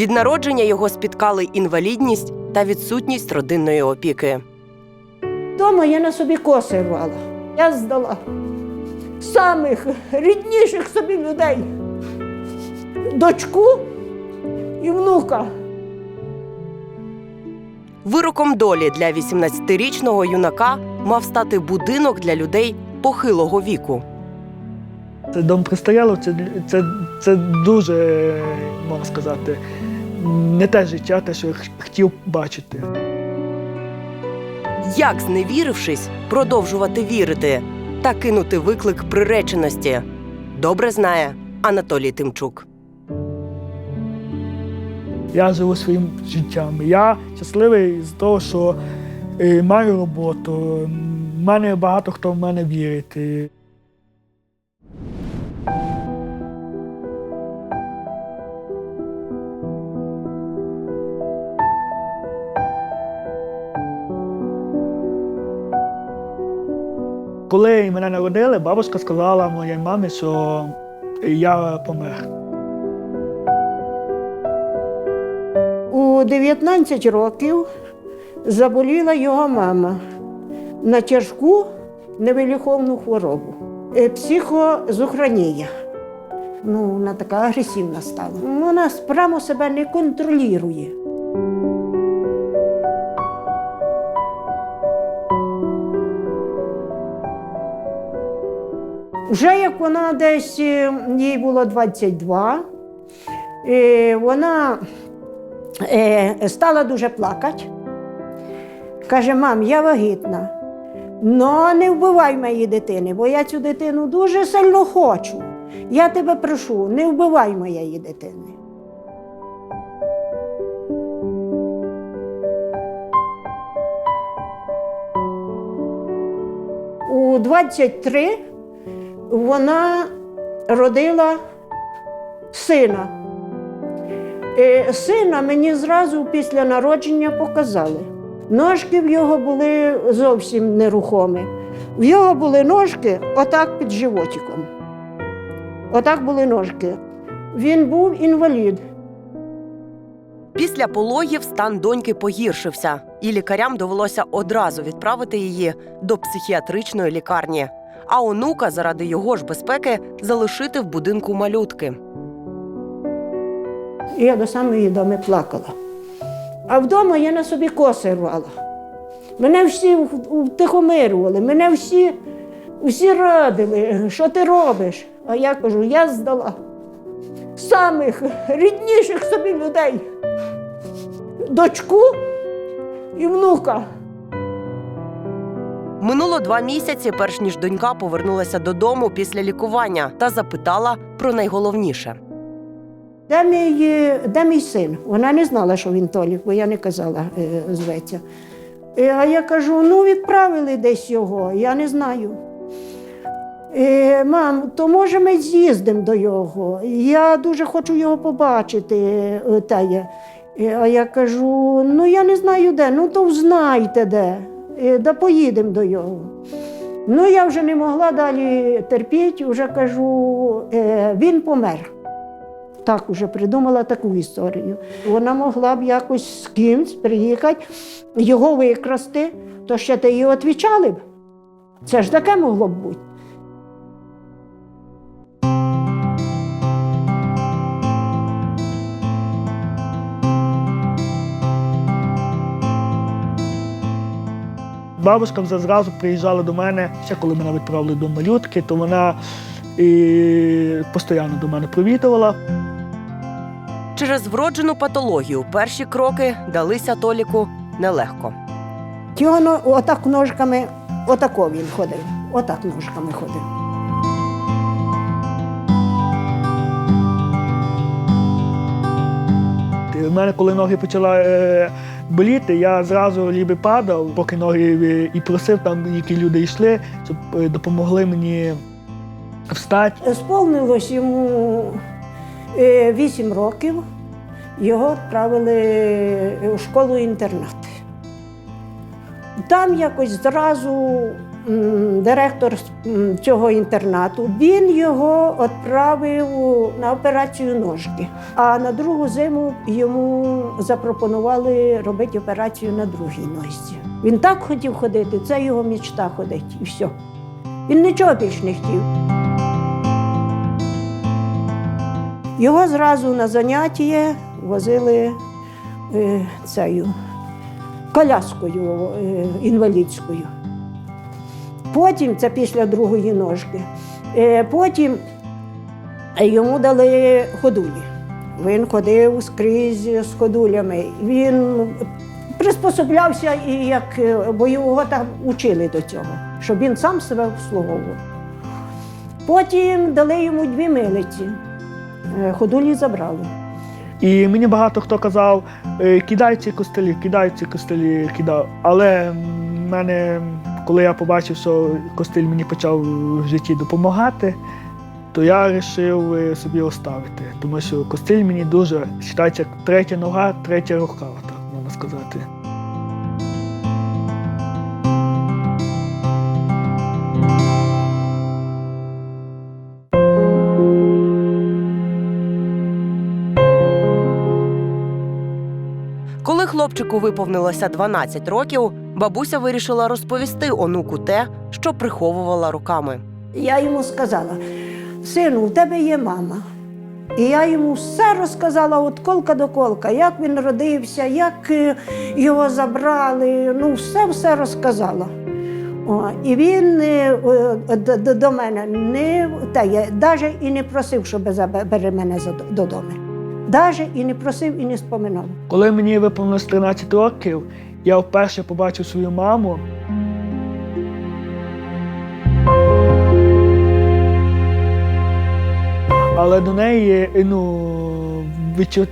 Від народження його спіткали інвалідність та відсутність родинної опіки. Дома я на собі коси рвала. Я здала самих рідніших собі людей. Дочку і внука. Вироком долі для 18-річного юнака мав стати будинок для людей похилого віку. Це дом престарілих, це, це, це дуже, можна сказати, не те життя, те, що я хотів бачити. Як, зневірившись, продовжувати вірити та кинути виклик приреченості? Добре знає Анатолій Тимчук. Я живу своїм життям. Я щасливий з того, що е, маю роботу. В мене багато хто в мене вірить. Коли мене народили, бабушка сказала моїй мамі, що я помер. У 19 років заболіла його мама на тяжку невиліховну хворобу. Е, Ну, вона така агресивна стала. Вона прямо себе не контролює. Вже як вона десь е, їй було 22, е, вона е, стала дуже плакати. Каже, мам, я вагітна. Ну, не вбивай моєї дитини, бо я цю дитину дуже сильно хочу. Я тебе прошу, не вбивай моєї дитини. У 23 вона родила сина. Е, Сина мені зразу після народження показали. Ножки в його були зовсім нерухомі. В його були ножки отак під животиком. Отак були ножки. Він був інвалід. Після пологів стан доньки погіршився, і лікарям довелося одразу відправити її до психіатричної лікарні. А онука заради його ж безпеки залишити в будинку малютки. Я до самої доми плакала. А вдома я на собі коси рвала. Мене всі втихомирювали, мене всі, всі радили, що ти робиш. А я кажу, я здала самих рідніших собі людей. Дочку і внука. Минуло два місяці, перш ніж донька повернулася додому після лікування та запитала про найголовніше. Де мій, е, де мій син? Вона не знала, що він Толік, бо я не казала е, зветься. Е, А я кажу: ну відправили десь його, я не знаю. Мам, то може ми з'їздимо до його. Я дуже хочу його побачити. Тая. Е, А я кажу: ну я не знаю де, ну то знайте де, да поїдемо до його. Ну, я вже не могла далі терпіти, вже кажу, е, він помер. Так уже придумала таку історію. Вона могла б якось з кимсь приїхати, його викрасти, то ще ти її відвічали б. Це ж таке могло б бути. Бабушка вже зразу приїжджала до мене, ще коли мене відправили до малютки, то вона і постійно до мене привітувала. Через вроджену патологію перші кроки далися Толіку нелегко. Його но- отак ножками, отако він ходив, отак ножками ходив. В мене, коли ноги почали е, боліти, я зразу ліби падав, поки ноги е, і просив там, які люди йшли, щоб е, допомогли мені встати. Сповнилось йому е, 8 років, його відправили у школу-інтернат. Там якось зразу директор цього інтернату, він його відправив на операцію ножки. А на другу зиму йому запропонували робити операцію на другій ножці. Він так хотів ходити, це його мічта ходить, і все. Він нічого більш не хотів. Його зразу на заняття возили е, цею коляскою е, інвалідською. Потім, це після другої ножки, е, потім йому дали ходулі. Він ходив скрізь з ходулями. Він приспособлявся, і як, е, бо його там учили до цього, щоб він сам себе обслуговував. Потім дали йому дві милиці. Е, Ходулі забрали. І мені багато хто казав, «Е, кидай ці костелі, кидай ці костелі, кидав. Але в мене, коли я побачив, що костель мені почав в житті допомагати, то я вирішив е, собі оставити. Тому що костель мені дуже вважається як третя нога, третя рука, так можна сказати. Коли хлопчику виповнилося 12 років, бабуся вирішила розповісти онуку те, що приховувала роками. Я йому сказала: сину, в тебе є мама. І я йому все розказала від колка до колка, як він родився, як е, його забрали. Ну, все все розказала. О, і він е, е, д- д- до мене не та я навіть і не просив, щоб забери мене додому. Навіть і не просив, і не споминав. Коли мені виповнилось 13 років, я вперше побачив свою маму. Але до неї ну, відчу-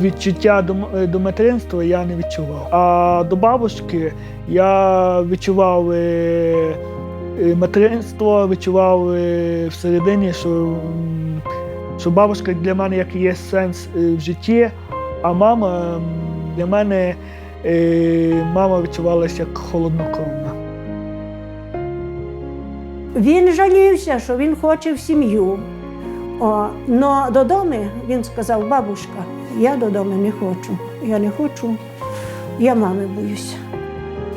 відчуття до, материнства я не відчував. А до бабушки я відчував е, е, материнство, відчував е, всередині, що, що бабушка для мене як є сенс в житті, а мама для мене мама відчувалася як холоднокровна. Він жалівся, що він хоче в сім'ю. Но додому він сказав, бабушка, я додому не хочу. Я не хочу, я мами боюся.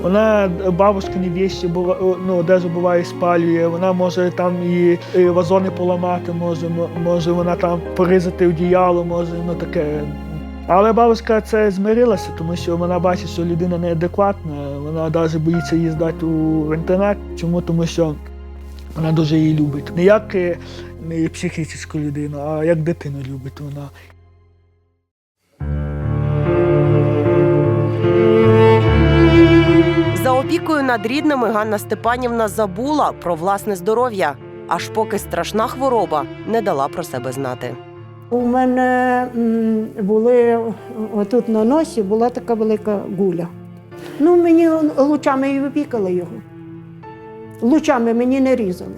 Вона бабушкині віші бува- ну, одежу буває спалює, вона може там і, і вазони поламати, може, може вона там порізати одіяло, може, ну таке. Але бабушка це змирилася, тому що вона бачить, що людина неадекватна, вона навіть боїться її здати у інтернет. Чому? Тому що вона дуже її любить. Не як е, не психічну людину, а як дитину любить вона. За опікою над рідними Ганна Степанівна забула про власне здоров'я, аж поки страшна хвороба не дала про себе знати. У мене були отут на носі була така велика гуля. Ну, мені лучами і випікали його. Лучами мені не різали.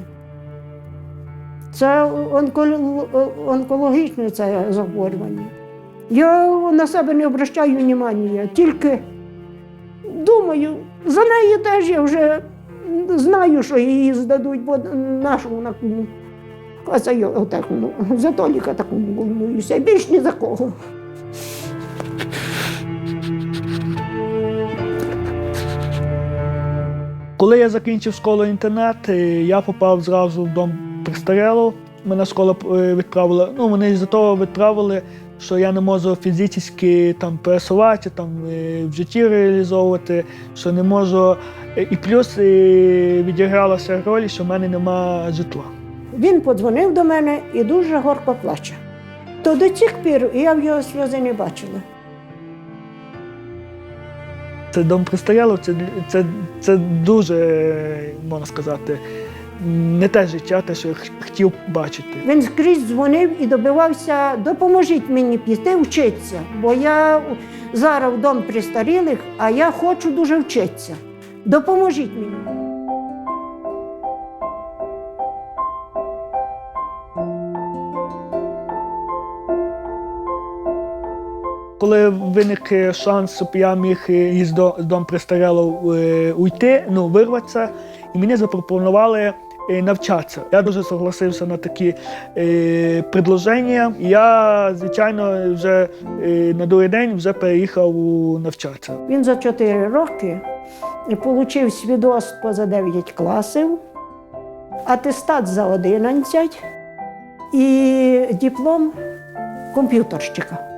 Це онкол- онкологічне це захворювання. Я на себе не обращаю уваги, тільки думаю, за неї теж я вже знаю, що її здадуть, бо нашому на а за його отак, ну, за Толіка такому волнуюся, більш ні за кого. Коли я закінчив школу інтернат, е, я попав зразу в дом престарелу. Мене школа е, відправила. Ну, вони з-за того відправили, що я не можу фізично там пересуватися, там е, в житті реалізовувати, що не можу. І плюс відігралася роль, що в мене немає житла. Він подзвонив до мене і дуже горко плаче. То до цих пір я в його сльози не бачила. Це дом престарелу, це, це, це дуже, можна сказати, не те життя, те, що я хотів бачити. Він скрізь дзвонив і добивався, допоможіть мені піти вчитися, бо я зараз в дом престарілих, а я хочу дуже вчитися. Допоможіть мені. Коли виник е, шанс, щоб я міг е, із дом престарело е, уйти, ну вирватися, і мені запропонували. Навчатися. Я дуже согласився на такі е, предложення. Я, звичайно, вже е, на другий день вже переїхав навчатися. Він за 4 роки отримав свідоцтво за 9 класів, атестат за 11 і диплом комп'ютерщика.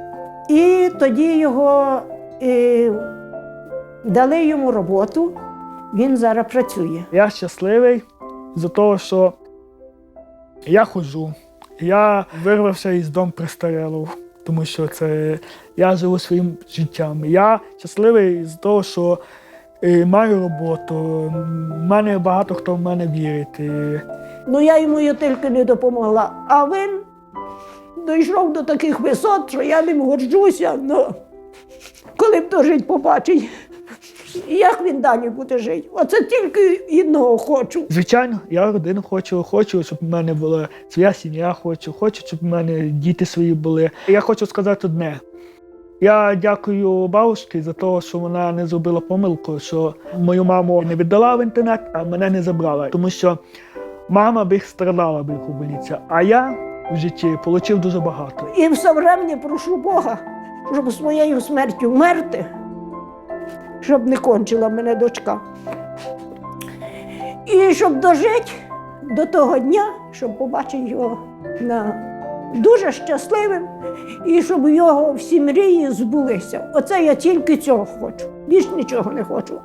І тоді його е, дали йому роботу, він зараз працює. Я щасливий за того, що я ходжу. Я вирвався із дом престарелов, тому що це я живу своїм життям. Я щасливий з того, що е, маю роботу. В мене багато хто в мене вірить. І Ну я йому тільки не допомогла. А він дійшов до таких висот, що я ним горджуся. Ну, коли б дожить, побачить, як він далі буде жити. Оце тільки одного хочу. Звичайно, я родину хочу, хочу, щоб в мене була своя сім'я, хочу, хочу, щоб в мене діти свої були. Я хочу сказати одне. Я дякую бабушці за те, що вона не зробила помилку, що мою маму не віддала в інтернет, а мене не забрала. Тому що мама би страдала би у больниці, а я в житті отримав дуже багато. І все врем'я прошу Бога, щоб своєю смертю вмерти, щоб не кончила мене дочка. І щоб дожити до того дня, щоб побачити його на дуже щасливим, і щоб його всі мрії збулися. Оце я тільки цього хочу. Більш нічого не хочу.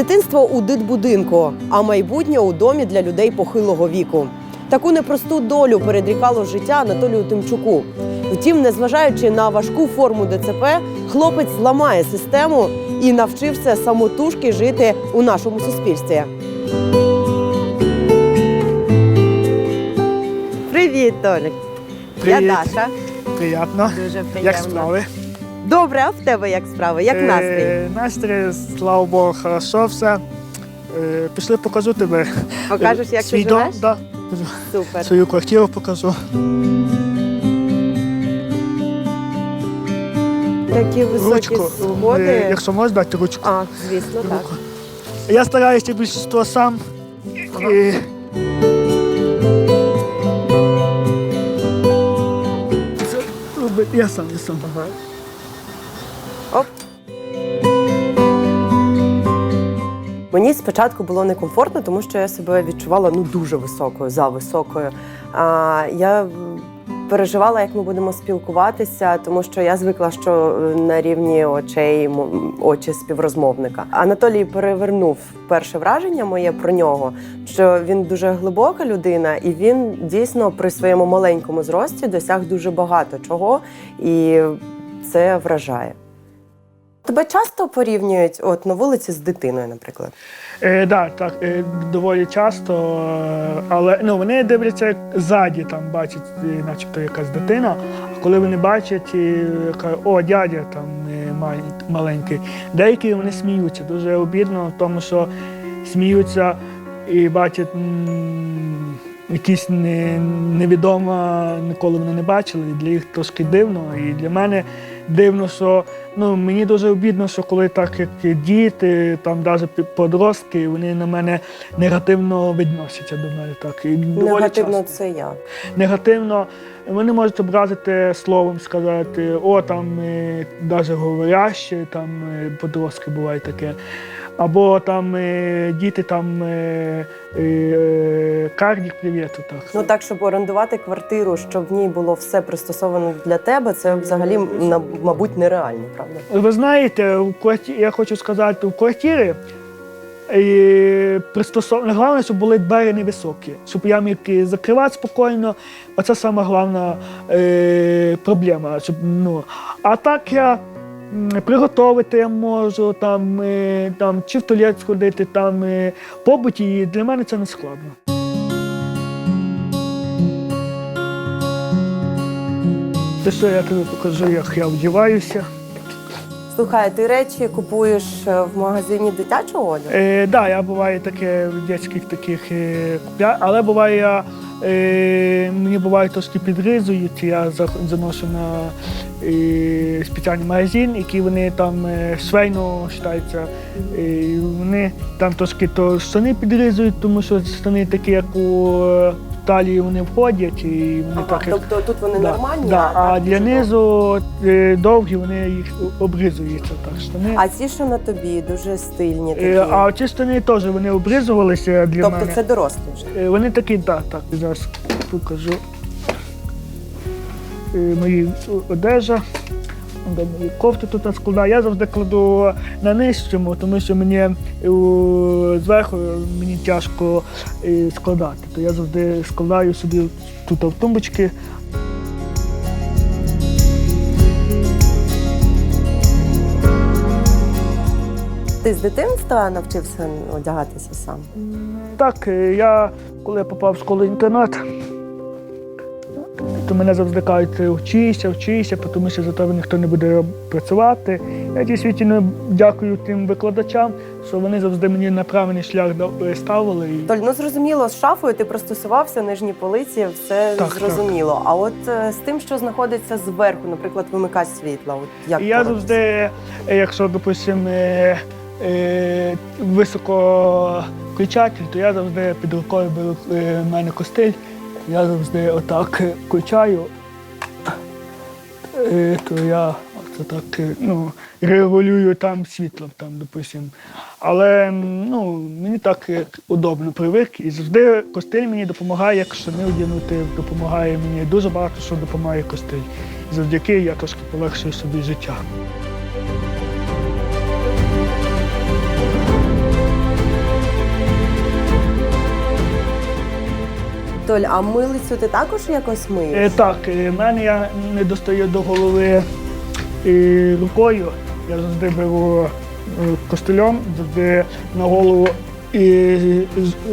Дитинство у дитбудинку, а майбутнє у домі для людей похилого віку. Таку непросту долю передрікало життя Анатолію Тимчуку. Втім, незважаючи на важку форму ДЦП, хлопець ламає систему і навчився самотужки жити у нашому суспільстві. Привіт, Толік. Привіт. Я Даша. Приємно. Дуже приємно. Як справи? Добре, а в тебе як справи? Як настрій? Е, настрій, слава Богу, хорошо все. Е, пішли покажу тебе. Покажеш, як Свій ти дом, живеш? да. Супер. Свою квартиру покажу. Такі високі Ручку. свободи. Е, Якщо можеш дати ручку. А, звісно, так. Руку. Я стараюся більшість сам. І... Це робить- Я сам, я сам. Оп. Мені спочатку було некомфортно, тому що я себе відчувала ну дуже високою, за високою. А, я переживала, як ми будемо спілкуватися, тому що я звикла, що е, на рівні очей очі співрозмовника. Анатолій перевернув перше враження моє про нього, що він дуже глибока людина, і він дійсно при своєму маленькому зрості досяг дуже багато чого, і це вражає. Тебе часто порівнюють от на вулиці з дитиною, наприклад. Е, да, так, е, доволі часто, е, але ну, вони дивляться як ззаді, там бачать, е, начебто якась дитина. А коли вони бачать, і кажуть, о, дядя там е, мал- маленький. Деякі вони сміються. Дуже обідно тому, що сміються і бачать якісь не, невідомо, ніколи вони не бачили. І для їх трошки дивно. І для мене дивно, що ну, мені дуже обідно, що коли так як діти, там навіть подростки, вони на мене негативно відносяться до мене. Так. І Негативно часто. це як? негативно. Вони можуть образити словом, сказати, о, там навіть говоряще, там е, подростки бувають таке. Або там е, діти там е, е, кардік привіт. Так. Ну так, щоб орендувати квартиру, щоб в ній було все пристосовано для тебе, це взагалі на- мабуть нереально, правда? Ви знаєте, в кварті... я хочу сказати, в квартирі е, пристосовано. Головне, щоб були двері невисокі, щоб я міг і закривати спокійно. Оце саме головна е, проблема. Щоб, ну, а так я приготувати я можу, там, е, там, чи в туалет сходити, там, е, побуті, і для мене це не складно. Те, що я тобі покажу, як я вдіваюся. Слухай, ти речі купуєш е, в магазині дитячого одягу? Е, да, я буває таке в дитячих таких е, але буває я. Е, мені буває трошки підризують, я заношу на е, спеціальний магазин, який вони там е, швейно вважаються. Вони там трошки то штани підризують, тому що штани такі, як у талії вони входять, і вони Ага, так як тобто тут вони Да, нормальні, да, а так, для низу е, довгі вони їх обризуються так штани. А ці, що на тобі, дуже стильні такі. Е, а ці штани теж вони обризувалися для тобто мене. це дорослі вже. Е, Вони такі, так, так, зараз покажу. Е, Мої одежа. Мої тут складаю. Я завжди кладу на нижчому, тому що мені е, зверху мені тяжко е, складати. То я завжди складаю собі тут в тумбочки. Ти з дитинства навчився одягатися сам? Так, е, я коли попав в школу інтернат, то мене завжди кажуть, вчися, вчися, тому що за тебе ніхто не буде працювати. Я дійсно дякую тим викладачам, що вони завжди мені на правильний шлях е, ставили. І Толь, ну зрозуміло, з шафою ти пристосувався, нижні полиці, все Так, зрозуміло. А от е, з тим, що знаходиться зверху, наприклад, вимикач світла, от як я завжди, е, якщо, допустимо, е, е, високо включатель, то я завжди під рукою беру е, в мене костиль. Я завжди отак включаю, е, то я так е, ну, регулюю там світлом, там, допустимо. Але ну, мені так е, удобно привик. І завжди костиль мені допомагає, як штани одягнути, допомагає мені дуже багато що допомагає костиль. Завдяки я трошки полегшую собі життя. Толь, а милицю ти також якось миєш? Е, так, е, мене я не достаю до голови е, рукою. Я завжди беру е, костелем, завжди на голову і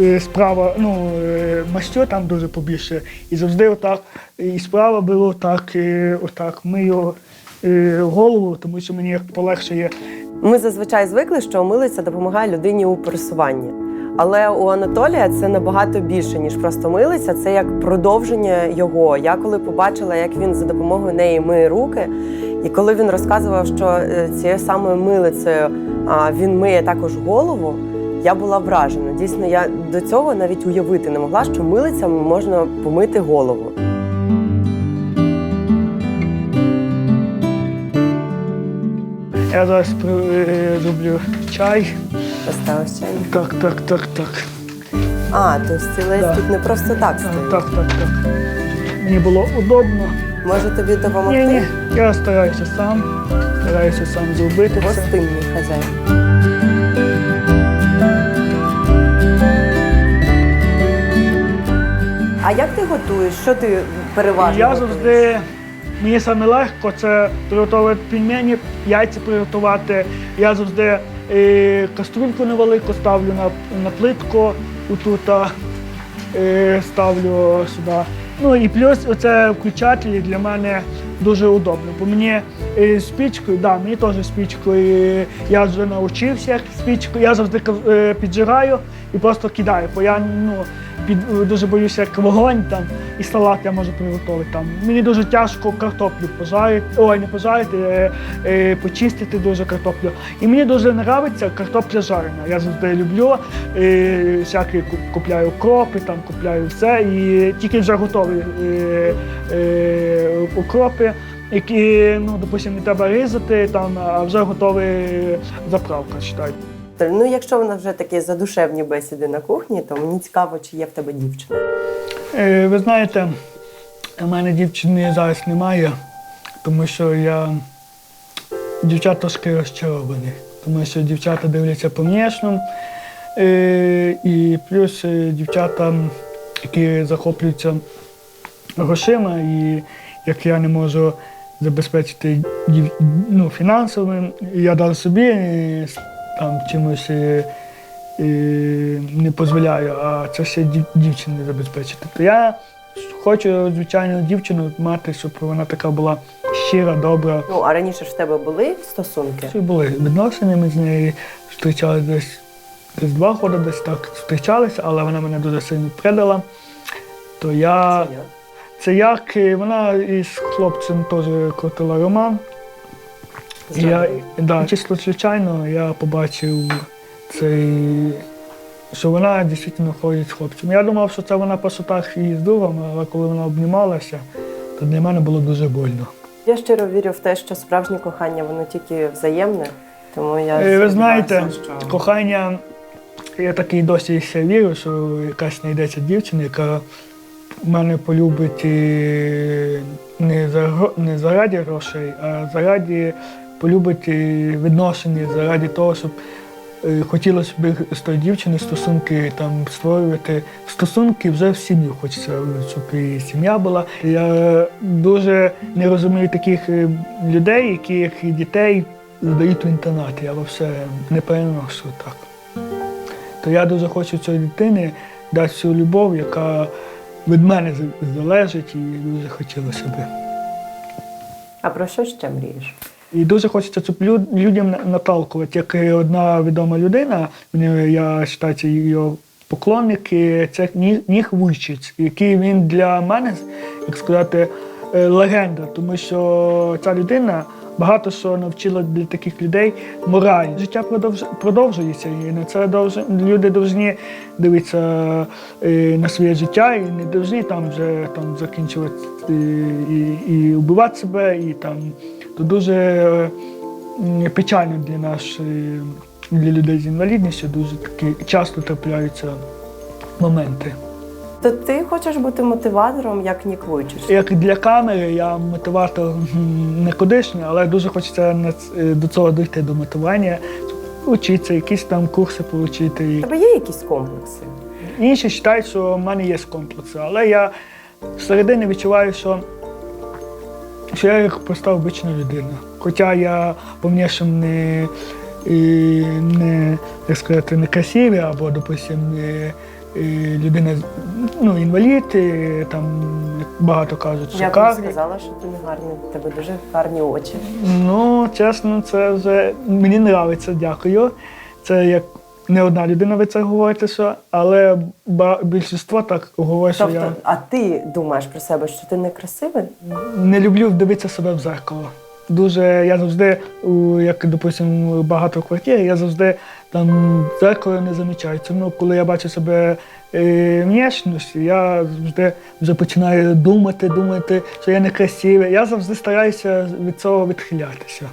е, справа, ну, е, мастю там дуже побільше. І завжди отак, і справа беру так, е, отак мию е, голову, тому що мені полегшує. Ми зазвичай звикли, що милиця допомагає людині у пересуванні. Але у Анатолія це набагато більше, ніж просто милиця. Це як продовження його. Я коли побачила, як він за допомогою неї миє руки, і коли він розказував, що е, цією самою милицею він миє також голову, я була вражена. Дійсно, я до цього навіть уявити не могла, що милицями можна помити голову. Я зараз е, зроблю чай. Поставив чайник. Так, так, так, так. А, то стілець Да. тут не просто так Так, стоїть. так, так, так. Мені було удобно. Може тобі допомогти? Ні, я стараюся сам, стараюся сам зробити все. Гостинний хазяїн. А як ти готуєш? Що ти переважно? Я готуєш? завжди, мені саме легко це приготувати пельмені, яйця приготувати. Я завжди каструльку невелику ставлю на, на плитку, отута е, ставлю сюди. Ну і плюс оце включателі для мене дуже удобно. Бо мені е, з пічкою, да, мені теж з я вже навчився як з я завжди е, піджигаю і просто кидаю. Бо я ну, під, дуже боюся, як вогонь там і салат я можу приготувати там. Мені дуже тяжко картоплю пожарити, ой, не пожарити, е, е, почистити дуже картоплю. І мені дуже подобається картопля жарена. Я завжди люблю. Е, всякі купляю кропи, там купляю все. І тільки вже готові е, е, укропи. Які, ну, допустимо, не треба різати, там, а вже готові заправка, вважаю. Ну, якщо вона вже такі задушевні бесіди на кухні, то мені цікаво, чи є в тебе дівчина. Е, ви знаєте, у мене дівчини зараз немає, тому що я дівчата трошки розчаровані, тому що дівчата дивляться по е, і плюс е, дівчата, які захоплюються грошима, і як я не можу забезпечити ну, фінансовим, я дав собі е, там чимось. е, е, не дозволяю, а це все дів- дівчині забезпечити. То я хочу, звичайно, дівчину мати, щоб вона така була щира, добра. Ну а раніше ж в тебе були стосунки? Чи були відносини, ми з нею зустрічалися десь, десь два роки, десь так зустрічалися, але вона мене дуже сильно предала. То я. Це як е, вона із хлопцем теж крутила роман. Я, да, чисто случайно я побачив цей, що вона дійсно ходить з хлопцем. Я думав, що це вона просто так і з другом, але коли вона обнімалася, то для мене було дуже больно. Я щиро вірю в те, що справжнє кохання воно тільки взаємне. Тому я Е, Ви знаєте, що- кохання, я такий досі ще вірю, що якась знайдеться дівчина, яка мене полюбить не, за, не заради грошей, а заради полюбить відношення, заради того, щоб е, хотілося б з тою дівчиною стосунки там створювати. Стосунки вже в сім'ю хочеться, щоб і сім'я була. Я дуже не розумію таких е, людей, яких дітей здають в інтернати. Я все не переношу так. То я дуже хочу цієї дитини дати всю любов, яка від мене залежить, і дуже хотілося би. А про що ще мрієш? І дуже хочеться щоб люд- людям наталкувати, як і одна відома людина, мені- я вважаю, це його поклонник, і це Ні- Ніх Вуйчиць, який він для мене, як сказати, е, легенда, тому що ця людина багато що навчила для таких людей мораль. Життя продовж, продовжується, і на це люди повинні дивитися е, на своє життя і не повинні там вже там закінчувати е, і, і вбивати себе, і там то дуже печально для е, для людей з інвалідністю, дуже такі часто трапляються моменти. То ти хочеш бути мотиватором, як Нік Вуйчич? Як для камери, я мотиватор не кудишній, але дуже хочеться е, до цього дійти до мотивування, вчитися, якісь там курси отримати. У тебе є якісь комплекси? Інші вважають, що в мене є комплекси, але я всередині відчуваю, що, що я як проста обична людина. Хоча я по внешньому не, і не, як сказати, не красивий, або, допустим, не, і людина, ну, інвалід, і, там як багато кажуть, що Я б не сказала, що ти не гарний. Тебе дуже гарні очі. Ну, чесно, це вже мені подобається, дякую. Це як не одна людина ви це говорите, що, але більшість так говорить, що Тобто, я а ти думаєш про себе, що ти не красивий? не люблю дивитися себе в зеркало. Дуже я завжди, як допустим, багато квартир, я завжди там зеркало не замічаю. Тому коли я бачу себе е, я завжди вже починаю думати, думати, що я некрасивий. Я завжди стараюся від цього відхилятися.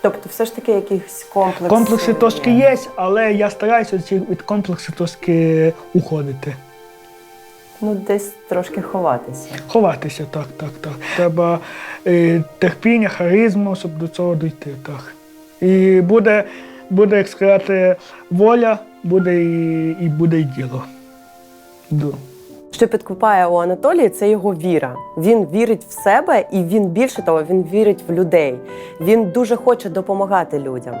Тобто, все ж таки якісь комплекси. Комплекси трошки є, але я стараюся від комплексу трошки уходити. Ну, десь трошки ховатися. Ховатися, так, так, так. Треба е, терпіння, харизму, щоб до цього дійти. Так. І буде, буде, як сказати, воля, буде і, і буде й діло. Ду. Що підкупає у Анатолії, це його віра. Він вірить в себе і він більше того, він вірить в людей. Він дуже хоче допомагати людям.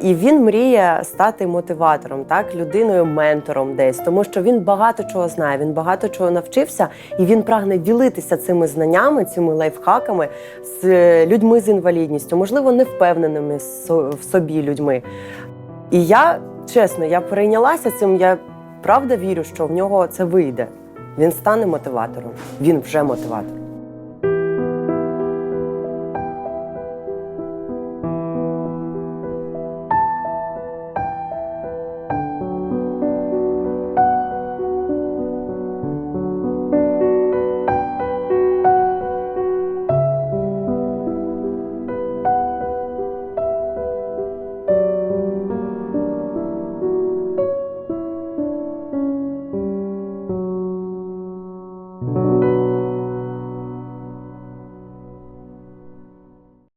І він мріє стати мотиватором, так, людиною, ментором десь, тому що він багато чого знає, він багато чого навчився, і він прагне ділитися цими знаннями, цими лайфхаками з е, людьми з інвалідністю, можливо, невпевненими в собі людьми. І я чесно, я перейнялася цим. Я правда вірю, що в нього це вийде. Він стане мотиватором. Він вже мотиватор.